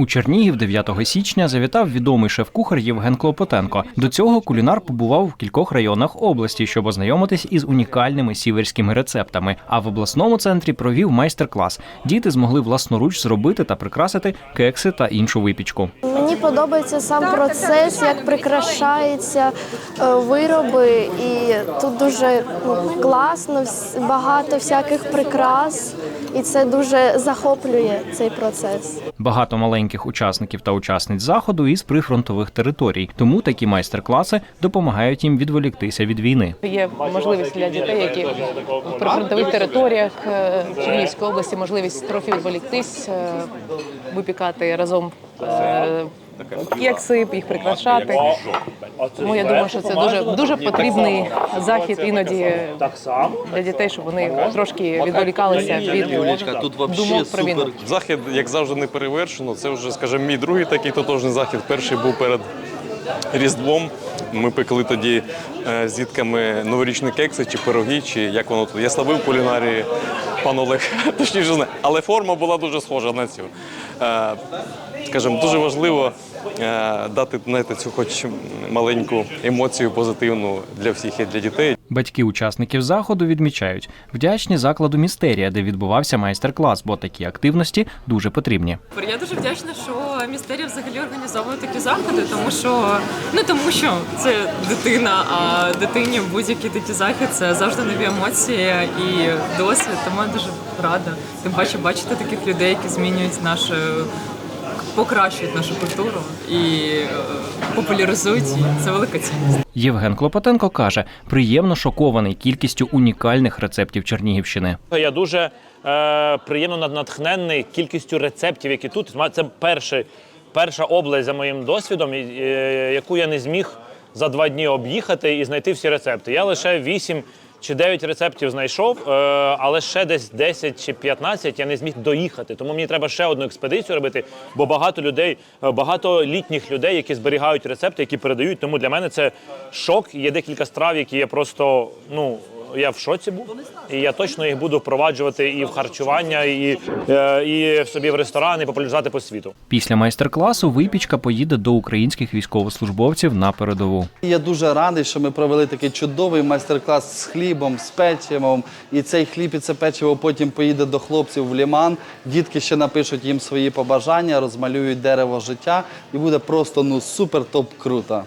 У Чернігів 9 січня завітав відомий шеф-кухар Євген Клопотенко. До цього кулінар побував в кількох районах області, щоб ознайомитись із унікальними сіверськими рецептами. А в обласному центрі провів майстер-клас. Діти змогли власноруч зробити та прикрасити кекси та іншу випічку. Мені подобається сам процес, як прикрашаються е, вироби, і тут дуже ну, класно, багато всяких прикрас, і це дуже захоплює цей процес. Багато маленьких учасників та учасниць заходу із прифронтових територій, тому такі майстер-класи допомагають їм відволіктися від війни. Є можливість для дітей, які в прифронтових територіях е, Чернігівської області, можливість трохи відволіктись, е, випікати разом е, кекси, їх прикрашати. Тому я думаю, що це дуже дуже потрібний захід іноді для дітей, щоб вони трошки відволікалися від Юлечка, тут вообще думок про війну. супер. Захід, як завжди, не перевершено. Це вже, скажімо, мій другий такий тотожний захід. Перший був перед Різдвом. Ми пекли тоді е, з дітками новорічні кекси чи пироги, чи як воно тут. Я славив кулінарії, пан Олег точніше знає. Але форма була дуже схожа на цю. Скажімо, дуже важливо е, дати знаєте, цю хоч маленьку емоцію позитивну для всіх і для дітей. Батьки учасників заходу відмічають вдячні закладу містерія, де відбувався майстер-клас, бо такі активності дуже потрібні. Я дуже вдячна, що містерія взагалі організовує такі заходи, тому що ну тому що це дитина, а дитині будь-який такий захід це завжди нові емоції і досвід. Тому я дуже рада. Тим паче бачити таких людей, які змінюють нашу покращують нашу культуру і е, популяризують її. Це велика цінність. Євген Клопотенко каже, приємно шокований кількістю унікальних рецептів Чернігівщини. Я дуже е, приємно натхненний кількістю рецептів, які тут. Це перший, перша область за моїм досвідом, і- е, яку я не зміг за два дні об'їхати і знайти всі рецепти. Я лише 8 чи 9 рецептів знайшов, е, але ще десь 10 чи 15 я не зміг доїхати. Тому мені треба ще одну експедицію робити, бо багато людей, е, багато літніх людей, які зберігають рецепти, які передають. Тому для мене це шок. Є декілька страв, які я просто ну. Я в шоці був, і я точно їх буду впроваджувати і в харчування, і, е, і собі в ресторани, і популяризувати по світу. Після майстер-класу випічка поїде до українських військовослужбовців на передову. Я дуже радий, що ми провели такий чудовий майстер-клас з хлібом, з печивом. І цей хліб і це печиво потім поїде до хлопців в ліман. Дітки ще напишуть їм свої побажання, розмалюють дерево життя, і буде просто ну супер топ круто.